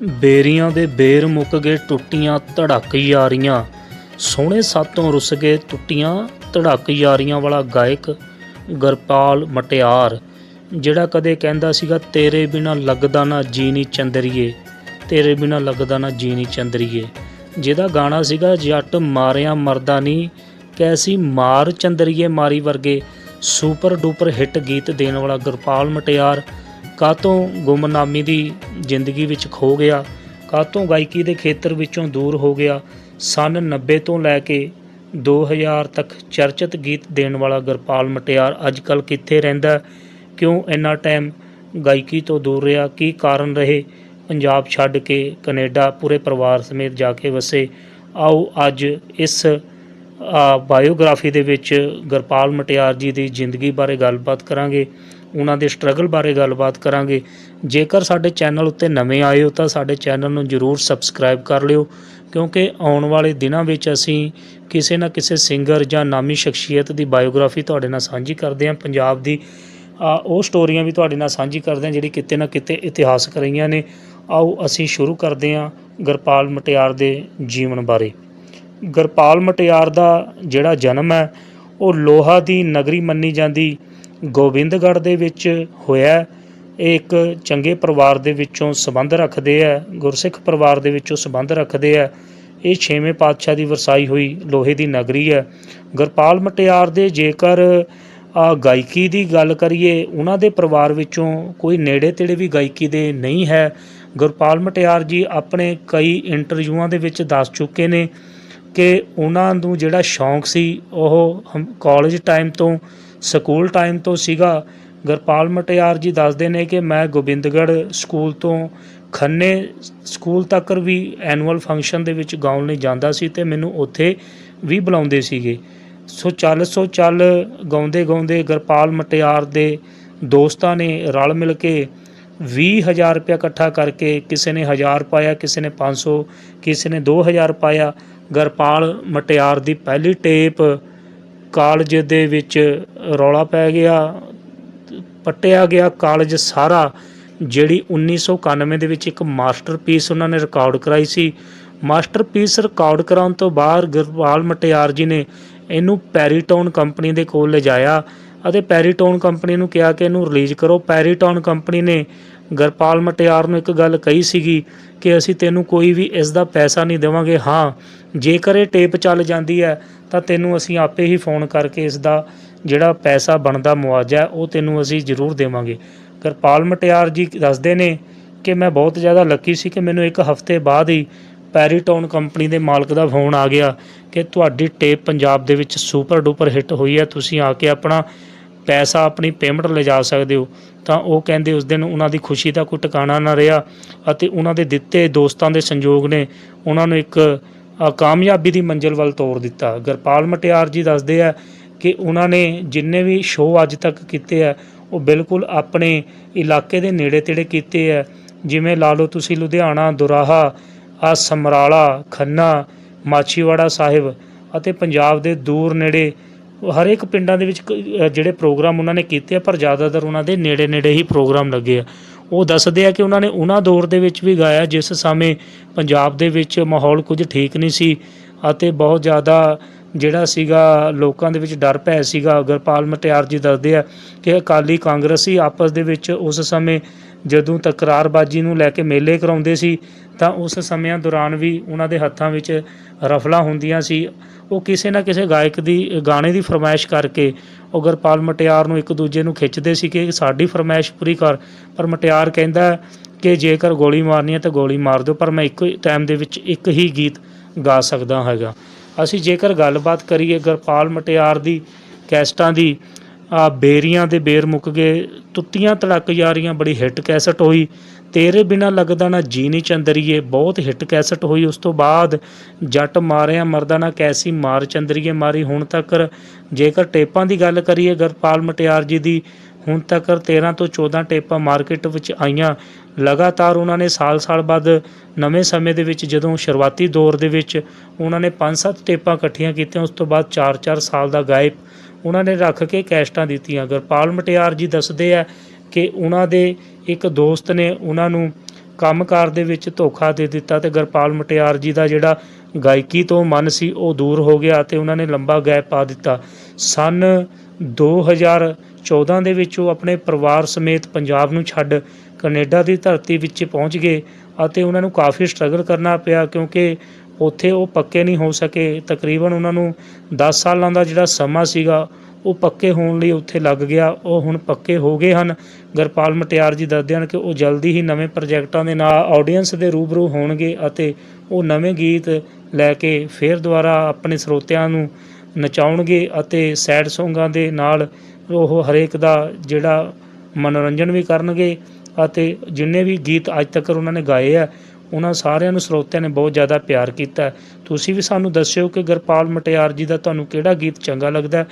ਬੇਰੀਆਂ ਦੇ ਬੇਰ ਮੁੱਕ ਗਏ, ਟੁੱਟੀਆਂ ਧੜਕ ਯਾਰੀਆਂ ਸੋਹਣੇ ਸਾਤੋਂ ਰੁੱਸ ਗਏ ਟੁੱਟੀਆਂ ਧੜਕ ਯਾਰੀਆਂ ਵਾਲਾ ਗਾਇਕ ਗਰਪਾਲ ਮਟਿਆਰ, ਜਿਹੜਾ ਕਦੇ ਕਹਿੰਦਾ ਸੀਗਾ, ਤੇਰੇ ਬਿਨਾ ਲੱਗਦਾ ਨਾ ਜੀ ਨਹੀਂ ਚੰਦਰੀਏ, ਤੇਰੇ ਬਿਨਾ ਲੱਗਦਾ ਨਾ ਜੀ ਨਹੀਂ ਚੰਦਰੀਏ। ਜਿਹਦਾ ਗਾਣਾ ਸੀਗਾ, ਜੱਟ ਮਾਰਿਆ ਮਰਦਾ ਨਹੀਂ ਕੈਸੀ ਮਾਰ ਚੰਦਰੀਏ ਮਾਰੀ ਵਰਗੇ। ਸੁਪਰ ਡੂਪਰ ਹਿੱਟ ਗੀਤ ਦੇਣ ਵਾਲਾ ਗਰਪਾਲ ਮਟਿਆਰ ਕਾਤੋਂ ਗੁੰਮਨਾਮੀ ਦੀ ਜ਼ਿੰਦਗੀ ਵਿੱਚ ਖੋ ਗਿਆ? ਕਾਤੋਂ ਗਾਇਕੀ ਦੇ ਖੇਤਰ ਵਿੱਚੋਂ ਦੂਰ ਹੋ ਗਿਆ? ਸਨ 90 ਤੋਂ ਲੈ ਕੇ 2000 ਤੱਕ ਚਰਚਿਤ ਗੀਤ ਦੇਣ ਵਾਲਾ ਗੁਰਪਾਲ ਮਟਿਆਰ ਅੱਜ ਕੱਲ ਕਿੱਥੇ ਰਹਿੰਦਾ? ਕਿਉਂ ਇੰਨਾ ਟਾਈਮ ਗਾਇਕੀ ਤੋਂ ਦੂਰ ਰਿਹਾ? ਕੀ ਕਾਰਨ ਰਹੇ? ਪੰਜਾਬ ਛੱਡ ਕੇ ਕੈਨੇਡਾ, ਪੂਰੇ ਪਰਿਵਾਰ ਸਮੇਤ ਜਾ ਕੇ ਵਸੇ। ਆਓ ਅੱਜ ਇਸ ਬਾਇਓਗ੍ਰਾਫੀ ਦੇ ਵਿੱਚ ਗੁਰਪਾਲ ਮਟਿਆਰ ਜੀ ਦੀ ਜ਼ਿੰਦਗੀ ਬਾਰੇ ਗੱਲਬਾਤ ਕਰਾਂਗੇ। ਉਹਨਾਂ ਦੇ ਸਟਰਗਲ ਬਾਰੇ ਗੱਲਬਾਤ ਕਰਾਂਗੇ। ਜੇਕਰ ਸਾਡੇ ਚੈਨਲ ਉੱਤੇ ਨਵੇਂ ਆਏ ਹੋ ਤਾਂ ਸਾਡੇ ਚੈਨਲ ਨੂੰ ਜਰੂਰ ਸਬਸਕ੍ਰਾਈਬ ਕਰ ਲਿਓ ਕਿਉਂਕਿ ਆਉਣ ਵਾਲੇ ਦਿਨਾਂ ਵਿੱਚ ਅਸੀਂ ਕਿਸੇ ਨਾ ਕਿਸੇ ਸਿੰਗਰ ਜਾਂ ਨਾਮੀ ਸ਼ਖਸੀਅਤ ਦੀ ਬਾਇਓਗ੍ਰਾਫੀ ਤੁਹਾਡੇ ਨਾਲ ਸਾਂਝੀ ਕਰਦੇ ਹਾਂ। ਪੰਜਾਬ ਦੀ ਆ, ਉਹ ਸਟੋਰੀਆਂ ਵੀ ਤੁਹਾਡੇ ਨਾਲ ਸਾਂਝੀ ਕਰਦੇ ਹਾਂ ਜਿਹੜੀ ਕਿਤੇ ਨਾ ਕਿਤੇ ਇਤਿਹਾਸਕ ਰਹੀਆਂ ਨੇ। ਆਓ ਅਸੀਂ ਸ਼ੁਰੂ ਕਰਦੇ ਹਾਂ ਗਰਪਾਲ ਮਟਿਆਰ ਦੇ ਜੀਵਨ ਬਾਰੇ। ਗਰਪਾਲ ਮਟਿਆਰ ਦਾ ਜਿਹੜਾ ਜਨਮ ਹੈ ਉਹ ਲੋਹਾ ਦੀ ਨਗਰੀ ਮੰਨੀ ਜਾਂਦੀ। ਗੋਬਿੰਦਗੜ੍ਹ ਦੇ ਵਿੱਚ ਹੋਇਆ ਇਹ ਇੱਕ ਚੰਗੇ ਪਰਿਵਾਰ ਦੇ ਵਿੱਚੋਂ ਸੰਬੰਧ ਰੱਖਦੇ ਆ ਗੁਰਸਿੱਖ ਪਰਿਵਾਰ ਦੇ ਵਿੱਚੋਂ ਸੰਬੰਧ ਰੱਖਦੇ ਆ ਇਹ ਛੇਵੇਂ ਪਾਤਸ਼ਾਹ ਦੀ ਵਰਸਾਈ ਹੋਈ ਲੋਹੇ ਦੀ ਨਗਰੀ ਹੈ। ਗੁਰਪਾਲ ਮਟਿਆਰ ਦੇ ਜੇਕਰ ਆ ਗਾਇਕੀ ਦੀ ਗੱਲ ਕਰੀਏ, ਉਹਨਾਂ ਦੇ ਪਰਿਵਾਰ ਵਿੱਚੋਂ ਕੋਈ ਨੇੜੇ ਤੇੜੇ ਵੀ ਗਾਇਕੀ ਦੇ ਨਹੀਂ ਹੈ। ਗੁਰਪਾਲ ਮਟਿਆਰ ਜੀ ਆਪਣੇ ਕਈ ਇੰਟਰਵਿਊਆਂ ਦੇ ਵਿੱਚ ਦੱਸ ਚੁੱਕੇ ਨੇ ਕਿ ਉਹਨਾਂ ਨੂੰ ਜਿਹੜਾ ਸ਼ੌਂਕ ਸੀ, ਉਹ ਕਾਲਜ ਟਾਈਮ ਤੋਂ ਸਕੂਲ ਟਾਈਮ ਤੋਂ ਸੀਗਾ। ਗੁਰਪਾਲ ਮਟਿਆਰ ਜੀ ਦੱਸਦੇ ਨੇ ਕਿ ਮੈਂ ਗੋਬਿੰਦਗੜ੍ਹ ਸਕੂਲ ਤੋਂ ਖੰਨੇ ਸਕੂਲ ਤੱਕ ਵੀ ਐਨੂਅਲ ਫੰਕਸ਼ਨ ਦੇ ਵਿੱਚ ਗਾਉਣ ਲਈ ਜਾਂਦਾ ਸੀ ਤੇ ਮੈਨੂੰ ਉੱਥੇ ਵੀ ਬੁਲਾਉਂਦੇ ਸੀਗੇ। ਸੋ ਚੱਲ ਸੋ ਚੱਲ ਗਾਉਂਦੇ ਗਾਉਂਦੇ ਗੁਰਪਾਲ ਮਟਿਆਰ ਦੇ ਦੋਸਤਾਂ ਨੇ ਰਲ ਮਿਲ ਕੇ 20000 ਰੁਪਇਆ ਇਕੱਠਾ ਕਰਕੇ ਕਿਸੇ ਨੇ 1000 ਪਾਇਆ, ਕਿਸੇ ਨੇ 500 ਕਿਸੇ ਨੇ 2000 ਪਾਇਆ। ਗਰਪਾਲ ਮਟਿਆਰ ਦੀ ਪਹਿਲੀ ਟੇਪ ਕਾਲਜ ਦੇ ਵਿੱਚ ਰੌਲਾ ਪੈ ਗਿਆ, ਪੱਟਿਆ ਗਿਆ ਕਾਲਜ ਸਾਰਾ, ਜਿਹੜੀ 1991 ਦੇ ਵਿੱਚ ਇੱਕ ਮਾਸਟਰਪੀਸ ਉਹਨਾਂ ਨੇ ਰਿਕਾਰਡ ਕਰਾਈ ਸੀ। ਮਾਸਟਰਪੀਸ ਰਿਕਾਰਡ ਕਰਾਉਣ ਤੋਂ ਬਾਅਦ ਗੁਰਪਾਲ ਮਟਿਆਰ ਜੀ ਨੇ ਇਹਨੂੰ ਪੈਰੀਟੋਨ ਕੰਪਨੀ ਦੇ ਕੋਲ ਲਿਜਾਇਆ ਅਤੇ ਪੈਰੀਟੋਨ ਕੰਪਨੀ ਨੂੰ ਕਿਹਾ ਕਿ ਇਹਨੂੰ ਰਿਲੀਜ਼ ਕਰੋ। ਪੈਰੀਟੋਨ ਕੰਪਨੀ ਨੇ ਗਰਪਾਲ ਮਟਿਆਰ ਨੂੰ ਇੱਕ ਗੱਲ ਕਹੀ ਸੀਗੀ ਕਿ ਅਸੀਂ ਤੈਨੂੰ ਕੋਈ ਵੀ ਇਸ ਦਾ ਪੈਸਾ ਨਹੀਂ ਦੇਵਾਂਗੇ। ਹਾਂ, ਜੇਕਰ ਇਹ ਟੇਪ ਚੱਲ ਜਾਂਦੀ ਹੈ ਤਾਂ ਤੈਨੂੰ ਅਸੀਂ ਆਪੇ ਹੀ ਫੋਨ ਕਰਕੇ ਇਸ ਦਾ ਜਿਹੜਾ ਪੈਸਾ ਬਣਦਾ ਮੁਆਵਜ਼ਾ ਉਹ ਤੈਨੂੰ ਅਸੀਂ ਜ਼ਰੂਰ ਦੇਵਾਂਗੇ। ਕਿਰਪਾਲ ਮਟਿਆਰ ਜੀ ਦੱਸਦੇ ਨੇ ਕਿ ਮੈਂ ਬਹੁਤ ਜ਼ਿਆਦਾ ਲੱਕੀ ਸੀ ਕਿ ਮੈਨੂੰ ਇੱਕ ਹਫ਼ਤੇ ਬਾਅਦ ਹੀ ਪੈਰੀਟੋਨ ਕੰਪਨੀ ਦੇ ਮਾਲਕ ਦਾ ਫੋਨ ਆ ਗਿਆ ਕਿ ਤੁਹਾਡੀ ਟੇਪ ਪੰਜਾਬ ਦੇ ਵਿੱਚ ਸੁਪਰ ਡੂਪਰ ਹਿੱਟ ਹੋਈ ਹੈ, ਤੁਸੀਂ ਆ ਕੇ ਆਪਣਾ ਪੈਸਾ, ਆਪਣੀ ਪੇਮੈਂਟ ਲਿਜਾ ਸਕਦੇ ਹੋ। ਤਾਂ ਉਹ ਕਹਿੰਦੇ ਉਸ ਦਿਨ ਉਹਨਾਂ ਦੀ ਖੁਸ਼ੀ ਦਾ ਕੋਈ ਟਿਕਾਣਾ ਨਾ ਰਿਹਾ ਅਤੇ ਉਹਨਾਂ ਦੇ ਦਿੱਤੇ ਦੋਸਤਾਂ ਦੇ ਸੰਯੋਗ ਨੇ ਉਹਨਾਂ ਨੂੰ ਇੱਕ ਕਾਮਯਾਬੀ ਦੀ ਮੰਜ਼ਿਲ ਵੱਲ ਤੋਰ ਦਿੱਤਾ। ਗਰਪਾਲ ਮਟਿਆਰ ਜੀ ਦੱਸਦੇ ਆ ਕਿ ਉਹਨਾਂ ਨੇ ਜਿੰਨੇ ਵੀ ਸ਼ੋਅ ਅੱਜ ਤੱਕ ਕੀਤੇ ਆ, ਉਹ ਬਿਲਕੁਲ ਆਪਣੇ ਇਲਾਕੇ ਦੇ ਨੇੜੇ ਤੇੜੇ ਕੀਤੇ ਆ। ਜਿਵੇਂ ਲਾ ਲਓ ਤੁਸੀਂ ਲੁਧਿਆਣਾ, ਦੁਰਾਹਾ, ਆ ਸਮਰਾਲਾ, ਖੰਨਾ, ਮਾਛੀਵਾੜਾ ਸਾਹਿਬ ਅਤੇ ਪੰਜਾਬ ਦੇ ਦੂਰ ਨੇੜੇ ਹਰ ਇੱਕ ਪਿੰਡਾਂ ਦੇ ਵਿੱਚ ਜਿਹੜੇ ਪ੍ਰੋਗਰਾਮ ਉਹਨਾਂ ਨੇ ਕੀਤੇ ਆ, ਪਰ ਜ਼ਿਆਦਾਤਰ ਉਹਨਾਂ ਦੇ ਨੇੜੇ ਨੇੜੇ ਹੀ ਪ੍ਰੋਗਰਾਮ ਲੱਗੇ ਆ। ਉਹ ਦੱਸਦੇ ਆ ਕਿ ਉਹਨਾਂ ਨੇ ਉਹਨਾਂ ਦੌਰ ਦੇ ਵਿੱਚ ਵੀ ਗਾਇਆ, ਜਿਸ ਸਮੇਂ ਪੰਜਾਬ ਦੇ ਵਿੱਚ ਮਾਹੌਲ ਕੁਝ ਠੀਕ ਨਹੀਂ ਸੀ ਅਤੇ ਬਹੁਤ ਜ਼ਿਆਦਾ ਜਿਹੜਾ ਸੀਗਾ ਲੋਕਾਂ ਦੇ ਵਿੱਚ ਡਰ ਭੈ ਸੀਗਾ। ਗੁਰਪਾਲ ਮਟਿਆਰ ਜੀ ਦੱਸਦੇ ਆ ਕਿ ਅਕਾਲੀ ਕਾਂਗਰਸੀ ਆਪਸ ਦੇ ਵਿੱਚ ਉਸ ਸਮੇਂ ਜਦੋਂ ਤਕਰਾਰਬਾਜੀ ਨੂੰ ਲੈ ਕੇ ਮੇਲੇ ਕਰਾਉਂਦੇ ਸੀ ਤਾਂ ਉਸ ਸਮਿਆਂ ਦੌਰਾਨ ਵੀ ਉਹਨਾਂ ਦੇ ਹੱਥਾਂ ਵਿੱਚ ਰਫਲਾਂ ਹੁੰਦੀਆਂ ਸੀ। ਉਹ ਕਿਸੇ ਨਾ ਕਿਸੇ ਗਾਇਕ ਦੀ, ਗਾਣੇ ਦੀ ਫਰਮਾਇਸ਼ ਕਰਕੇ ਉਹ ਗਰਪਾਲ ਮਟਿਆਰ ਨੂੰ ਇੱਕ ਦੂਜੇ ਨੂੰ ਖਿੱਚਦੇ ਸੀ ਕਿ ਸਾਡੀ ਫਰਮਾਇਸ਼ ਪੂਰੀ ਕਰ। ਪਰ ਮਟਿਆਰ ਕਹਿੰਦਾ ਕਿ ਜੇਕਰ ਗੋਲੀ ਮਾਰਨੀ ਹੈ ਤਾਂ ਗੋਲੀ ਮਾਰ ਦਿਓ, ਪਰ ਮੈਂ ਇੱਕੋ ਟਾਈਮ ਦੇ ਵਿੱਚ ਇੱਕ ਹੀ ਗੀਤ ਗਾ ਸਕਦਾ ਹੈਗਾ। ਅਸੀਂ ਜੇਕਰ ਗੱਲਬਾਤ ਕਰੀਏ ਗਰਪਾਲ ਮਟਿਆਰ ਦੀ, ਕੈਸਟਾਂ ਦੀ ਆ ਬੇਰੀਆਂ ਦੇ ਬੇਰ ਮੁੱਕ ਗਏ, ਤੁੱਤੀਆਂ ਤੜਕ ਯਾਰੀਆਂ ਬੜੀ ਹਿੱਟ ਕੈਸਟ ਹੋਈ। ਤੇਰੇ ਬਿਨਾ ਲੱਗਦਾ ਨਾ ਜੀ ਨਹੀਂ ਚੰਦਰੀਏ, ਬਹੁਤ ਹਿੱਟ ਕੈਸਟ ਹੋਈ। ਉਸ ਤੋਂ ਬਾਅਦ ਜੱਟ ਮਾਰਿਆ ਮਰਦਾ ਨਾ ਕੈਸੀ ਮਾਰ ਚੰਦਰੀਏ ਮਾਰੀ। ਹੁਣ ਤੱਕ ਜੇਕਰ ਟੇਪਾਂ ਦੀ ਗੱਲ ਕਰੀਏ, ਗਰਪਾਲ ਮਟਿਆਰ ਜੀ ਦੀ ਹੁਣ ਤੱਕ 13 ਤੋਂ 14 ਟੇਪਾਂ ਮਾਰਕੀਟ ਵਿੱਚ ਆਈਆਂ। ਲਗਾਤਾਰ ਉਹਨਾਂ ਨੇ ਸਾਲ-ਸਾਲ ਬਾਅਦ ਨਵੇਂ ਸਮੇਂ ਦੇ ਵਿੱਚ, ਜਦੋਂ ਸ਼ੁਰੂਆਤੀ ਦੌਰ ਦੇ ਵਿੱਚ ਉਹਨਾਂ ਨੇ 5-7 ਟੇਪਾਂ ਇਕੱਠੀਆਂ ਕੀਤੀਆਂ, ਉਸ ਤੋਂ ਬਾਅਦ 4-4 ਸਾਲ ਦਾ ਗਾਇਬ ਉਹਨਾਂ ਨੇ ਰੱਖ ਕੇ ਕੈਸਟਾਂ ਦਿੱਤੀਆਂ। ਗਰਪਾਲ ਮਟਿਆਰ ਜੀ ਦੱਸਦੇ ਆ ਕਿ ਉਹਨਾਂ ਦੇ ਇੱਕ ਦੋਸਤ ਨੇ ਉਹਨਾਂ ਨੂੰ ਕੰਮਕਾਰ ਦੇ ਵਿੱਚ ਧੋਖਾ ਦੇ ਦਿੱਤਾ ਤੇ ਗਰਪਾਲ ਮਟਿਆਰ ਜੀ ਦਾ ਜਿਹੜਾ ਗਾਇਕੀ ਤੋਂ ਮਨ ਸੀ, ਉਹ ਦੂਰ ਹੋ ਗਿਆ ਤੇ ਉਹਨਾਂ ਨੇ ਲੰਬਾ ਗੈਪ ਪਾ ਦਿੱਤਾ। ਸਨ 2014 ਦੇ ਵਿੱਚ ਉਹ ਆਪਣੇ ਪਰਿਵਾਰ ਸਮੇਤ ਪੰਜਾਬ ਨੂੰ ਛੱਡ ਕੈਨੇਡਾ ਦੀ ਧਰਤੀ ਵਿੱਚ ਪਹੁੰਚ ਗਏ ਅਤੇ ਉਹਨਾਂ ਨੂੰ ਕਾਫੀ ਸਟਰਗਲ ਕਰਨਾ ਪਿਆ ਕਿਉਂਕਿ ਉੱਥੇ ਉਹ ਪੱਕੇ ਨਹੀਂ ਹੋ ਸਕੇ। ਤਕਰੀਬਨ ਉਹਨਾਂ ਨੂੰ 10 ਸਾਲਾਂ ਦਾ ਜਿਹੜਾ ਸਮਾਂ ਸੀਗਾ, ਉਹ ਪੱਕੇ ਹੋਣ ਲਈ ਉੱਥੇ ਲੱਗ ਗਿਆ। ਉਹ ਹੁਣ ਪੱਕੇ ਹੋ ਗਏ ਹਨ। ਗਰਪਾਲ ਮਟਿਆਰ ਜੀ ਦੱਸਦੇ ਹਨ ਕਿ ਉਹ ਜਲਦੀ ਹੀ ਨਵੇਂ ਪ੍ਰੋਜੈਕਟਾਂ ਦੇ ਨਾਲ ਆਡੀਅנס ਦੇ ਰੂਬਰੂ ਹੋਣਗੇ ਅਤੇ ਉਹ ਨਵੇਂ ਗੀਤ ਲੈ ਕੇ ਫਿਰ ਦੁਬਾਰਾ ਆਪਣੇ ਸਰੋਤਿਆਂ ਨੂੰ ਨਚਾਉਣਗੇ ਅਤੇ ਸੈਡ ਸੌਂਗਾਂ ਦੇ ਨਾਲ ਉਹ ਹਰੇਕ ਦਾ ਜਿਹੜਾ ਮਨੋਰੰਜਨ ਵੀ ਕਰਨਗੇ ਅਤੇ ਜਿੰਨੇ ਵੀ ਗੀਤ ਅੱਜ ਤੱਕ ਉਹਨਾਂ ਨੇ ਗਾਏ ਆ, ਉਹਨਾਂ ਸਾਰਿਆਂ ਨੂੰ ਸਰੋਤਿਆਂ ਨੇ ਬਹੁਤ ਜ਼ਿਆਦਾ ਪਿਆਰ ਕੀਤਾ। ਤੁਸੀਂ ਵੀ ਸਾਨੂੰ ਦੱਸਿਓ ਕਿ ਗਰਪਾਲ ਮਟਿਆਰ ਜੀ ਦਾ ਤੁਹਾਨੂੰ ਕਿਹੜਾ ਗੀਤ ਚੰਗਾ ਲੱਗਦਾ?